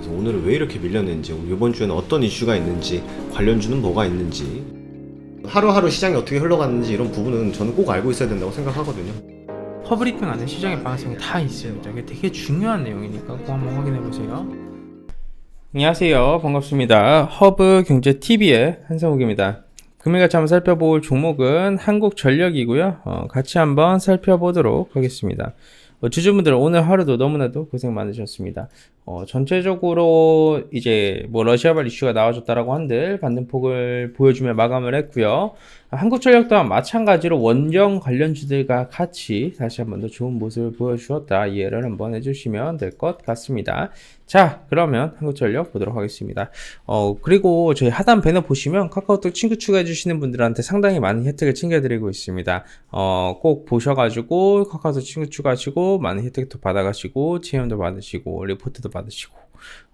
그래서 오늘은 왜 이렇게 밀렸는지, 이번 주에는 어떤 이슈가 있는지, 관련주는 뭐가 있는지, 하루하루 시장이 어떻게 흘러갔는지 이런 부분은 저는 꼭 알고 있어야 된다고 생각하거든요. 허브리핑 안에 시장의 방향성이 다 있습니다. 이게 되게 중요한 내용이니까 꼭 한번 확인해 보세요. 안녕하세요. 반갑습니다. 허브 경제 TV의 한성욱입니다. 금일 같이 한번 살펴볼 종목은 한국전력이고요. 어, 같이 한번 살펴보도록 하겠습니다. 어, 주주분들 오늘 하루도 너무나도 고생 많으셨습니다. 어, 전체적으로 이제 뭐 러시아발 이슈가 나와줬다라고 한들 반등폭을 보여주며 마감을 했고요. 한국전력 또한 마찬가지로 원정 관련주들과 같이 다시 한번 더 좋은 모습을 보여주었다 이해를 한번 해주시면 될 것 같습니다. 자 그러면 한국전력 보도록 하겠습니다. 어 그리고 저희 하단 배너 보시면 카카오톡 친구 추가해 주시는 분들한테 상당히 많은 혜택을 챙겨드리고 있습니다. 어꼭 보셔가지고 카카오톡 친구 추가하시고 많은 혜택도 받아가시고 체험도 받으시고 리포트도 받으시고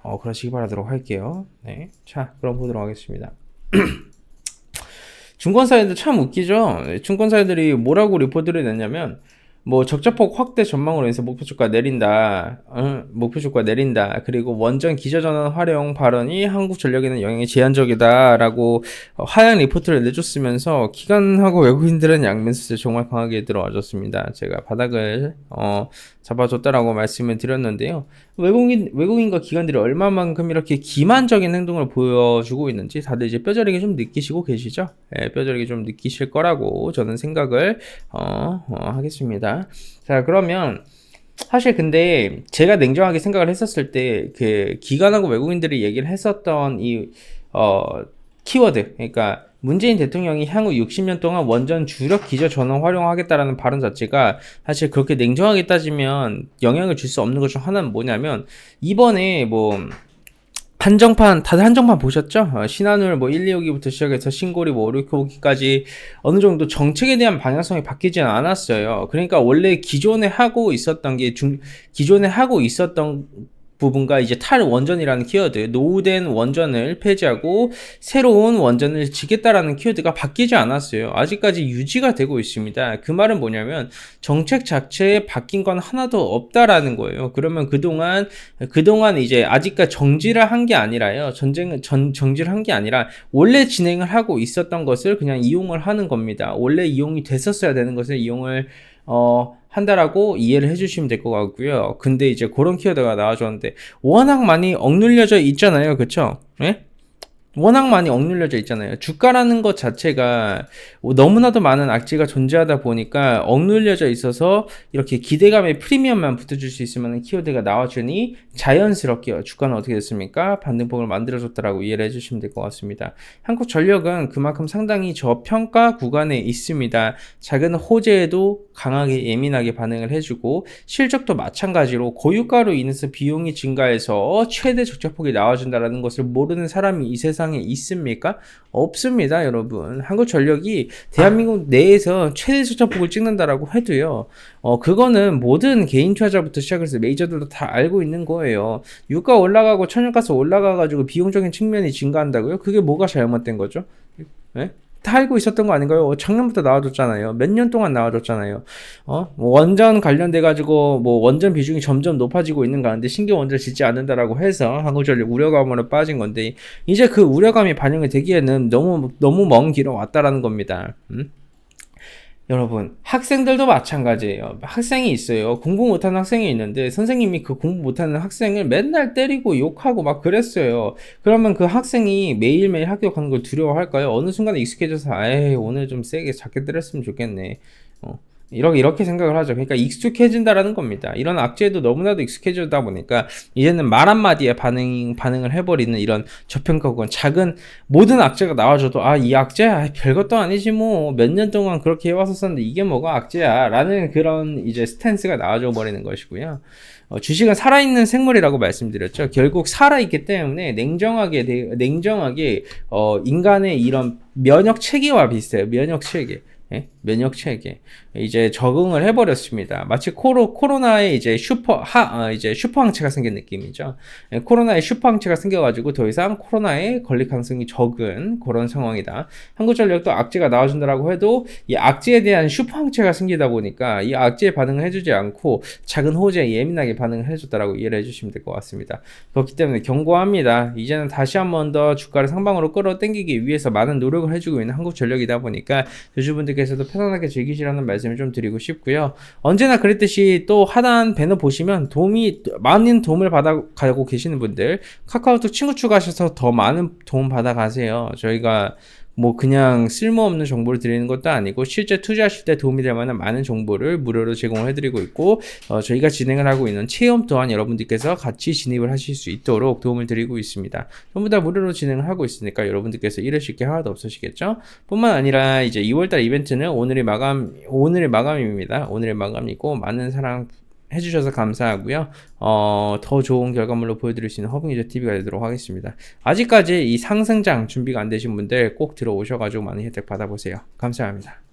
어 그러시기 바라도록 할게요. 네, 자 그럼 보도록 하겠습니다. 증권사회들 참 웃기죠. 증권사회들이 뭐라고 리포트를 냈냐면 뭐 적자폭 확대 전망으로 해서 목표 주가 내린다. 어, 목표 주가 내린다. 그리고 원전 기저전환 활용 발언이 한국 전력에는 영향이 제한적이다라고 어, 하향 리포트를 내줬으면서 기관하고 외국인들은 양면수에 정말 강하게 들어와줬습니다. 제가 바닥을 어, 잡아줬다라고 말씀을 드렸는데요. 외국인 외국인과 기관들이 얼마만큼 이렇게 기만적인 행동을 보여주고 있는지 다들 이제 뼈저리게 좀 느끼시고 계시죠? 예, 뼈저리게 좀 느끼실 거라고 저는 생각을 어, 어, 하겠습니다. 자 그러면 사실 근데 제가 냉정하게 생각을 했었을 때 그 기관하고 외국인들이 얘기를 했었던 이 어, 키워드 그러니까 문재인 대통령이 향후 60년 동안 원전 주력 기저 전원 활용하겠다라는 발언 자체가 사실 그렇게 냉정하게 따지면 영향을 줄 수 없는 것 중 하나는 뭐냐면 이번에 뭐 한정판 다들 한정판 보셨죠? 어, 신한울 뭐 1, 2호기부터 시작해서 신고리 뭐 5, 6호기까지 어느 정도 정책에 대한 방향성이 바뀌지는 않았어요. 그러니까 원래 기존에 하고 있었던 게 중, 기존에 하고 있었던 부분과 이제 탈 원전이라는 키워드, 노후된 원전을 폐지하고 새로운 원전을 지겠다라는 키워드가 바뀌지 않았어요. 아직까지 유지가 되고 있습니다. 그 말은 뭐냐면 정책 자체에 바뀐 건 하나도 없다라는 거예요. 그러면 그동안 그동안 이제 아직까지 정지를 한 게 아니라요. 전쟁 전 정지를 한 게 아니라 원래 진행을 하고 있었던 것을 그냥 이용을 하는 겁니다. 원래 이용이 됐었어야 되는 것을 이용을 어 한다라고 이해를 해주시면 될 것 같고요. 근데 이제 그런 키워드가 나와줬는데 워낙 많이 억눌려져 있잖아요, 그쵸? 예? 워낙 많이 억눌려져 있잖아요. 주가라는 것 자체가 너무나도 많은 악재가 존재하다 보니까 억눌려져 있어서 이렇게 기대감의 프리미엄만 붙어줄 수 있으면 키워드가 나와주니 자연스럽게 주가는 어떻게 됐습니까? 반등폭을 만들어줬다라고 이해를 해주시면 될 것 같습니다. 한국전력은 그만큼 상당히 저평가 구간에 있습니다. 작은 호재에도 강하게 예민하게 반응을 해주고 실적도 마찬가지로 고유가로 인해서 비용이 증가해서 최대 적자폭이 나와준다라는 것을 모르는 사람이 이 세상 세상에 있습니까? 없습니다, 여러분. 한국전력이 대한민국 내에서 최대 숫자폭을 찍는다라고 해도요. 어, 그거는 모든 개인 투자자부터 시작해서 메이저들도 다 알고 있는 거예요. 유가 올라가고 천연가스 올라가가지고 비용적인 측면이 증가한다고요? 그게 뭐가 잘못된 거죠? 네? 다 알고 있었던 거 아닌가요? 어, 작년부터 나와줬잖아요. 몇 년 동안 나와줬잖아요. 어? 뭐 원전 관련돼 가지고 뭐 원전 비중이 점점 높아지고 있는 가운데 신규 원전 짓지 않는다라고 해서 한국전력 우려감으로 빠진 건데 이제 그 우려감이 반영이 되기에는 너무 너무 먼 길을 왔다라는 겁니다. 음? 여러분, 학생들도 마찬가지예요. 학생이 있어요. 공부 못하는 학생이 있는데 선생님이 그 공부 못하는 학생을 맨날 때리고 욕하고 막 그랬어요. 그러면 그 학생이 매일매일 학교 가는 걸 두려워할까요? 어느 순간에 익숙해져서 에이 오늘 좀 세게 작게 때렸으면 좋겠네. 어. 이렇게, 이렇게 생각을 하죠. 그러니까 익숙해진다라는 겁니다. 이런 악재에도 너무나도 익숙해지다 보니까 이제는 말 한마디에 반응, 반응을 해버리는 이런 저평가권, 작은 모든 악재가 나와줘도 아, 이 악재? 아, 별것도 아니지 뭐. 몇 년 동안 그렇게 해왔었는데 이게 뭐가 악재야? 라는 그런 이제 스탠스가 나와줘 버리는 것이고요. 어, 주식은 살아있는 생물이라고 말씀드렸죠. 결국 살아있기 때문에 냉정하게, 냉정하게, 어, 인간의 이런 면역 체계와 비슷해요. 면역 체계. 예? 면역 체계 이제 적응을 해버렸습니다. 마치 코로 코로나에 이제 슈퍼 하 어, 이제 슈퍼 항체가 생긴 느낌이죠. 예, 코로나에 슈퍼 항체가 생겨가지고 더 이상 코로나에 걸릴 가능성이 적은 그런 상황이다. 한국전력도 악재가 나와준다라고 해도 이 악재에 대한 슈퍼 항체가 생기다 보니까 이 악재에 반응을 해주지 않고 작은 호재에 예민하게 반응을 해줬다라고 이해를 해주시면 될 것 같습니다. 그렇기 때문에 경고합니다. 이제는 다시 한 번 더 주가를 상방으로 끌어당기기 위해서 많은 노력을 해주고 있는 한국전력이다 보니까 주주분들께서도 편안하게 즐기시라는 말씀을 좀 드리고 싶고요. 언제나 그랬듯이 또 하단 배너 보시면 도움이 많은 도움을 받아 가고 계시는 분들 카카오톡 친구 추가하셔서 더 많은 도움 받아 가세요. 저희가 뭐 그냥 쓸모없는 정보를 드리는 것도 아니고 실제 투자하실 때 도움이 될 만한 많은 정보를 무료로 제공을 해드리고 있고 어, 저희가 진행을 하고 있는 체험 또한 여러분들께서 같이 진입을 하실 수 있도록 도움을 드리고 있습니다. 전부 다 무료로 진행을 하고 있으니까 여러분들께서 잃으실 게 하나도 없으시겠죠? 뿐만 아니라 이제 2월달 이벤트는 오늘의 마감 오늘의 마감입니다. 오늘의 마감이고 많은 사랑 해주셔서 감사하고요. 어, 더 좋은 결과물로 보여드릴 수 있는 허빙이저 TV가 되도록 하겠습니다. 아직까지 이 상승장 준비가 안 되신 분들 꼭 들어오셔가지고 많은 혜택 받아보세요. 감사합니다.